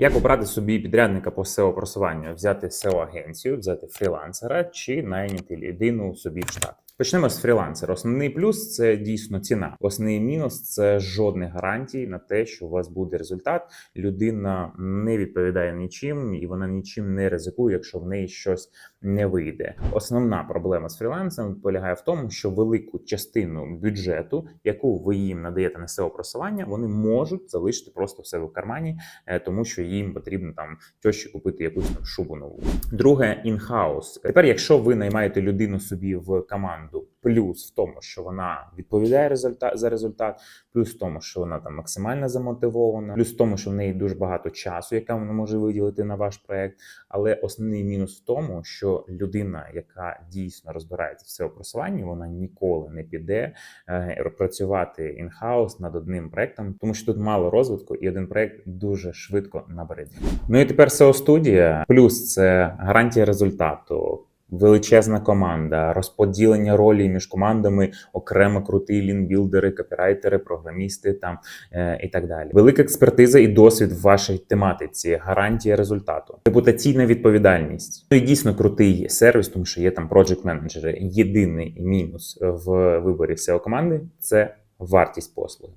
Як обрати собі підрядника по SEO просуванню? Взяти SEO агенцію, взяти фрілансера чи найняти людину собі в штат. Почнемо з фрілансера. Основний плюс це дійсно ціна. Основний мінус це жодних гарантій на те, що у вас буде результат. Людина не відповідає нічим і вона нічим не ризикує, якщо в неї щось не вийде. Основна проблема з фрілансом полягає в тому, що велику частину бюджету, яку ви їм надаєте на SEO просування, вони можуть залишити просто в себе в кармані, е, тому що їм потрібно там тьощі купити якусь там шубу нову. Друге, інхаус. Тепер, якщо ви наймаєте людину собі в команду, плюс в тому, що вона відповідає результат за результат, плюс в тому, що вона там максимально замотивована, плюс в тому, що в неї дуже багато часу, яка вона може виділити на ваш проект. Але основний мінус в тому, що людина, яка дійсно розбирається в SEO просуванні, вона ніколи не піде е, працювати інхаус над одним проектом, тому що тут мало розвитку, і один проект дуже швидко набереться. Ну і тепер SEO студія. Плюс це гарантія результату. Величезна команда, розподілення ролі між командами, окремо круті лінбілдери, копірайтери, програмісти там е, і так далі. Велика експертиза і досвід в вашій тематиці, гарантія результату, репутаційна відповідальність. Ну і дійсно крутий сервіс, тому що є там project менеджери. Єдиний мінус в виборі SEO команди це вартість послуги.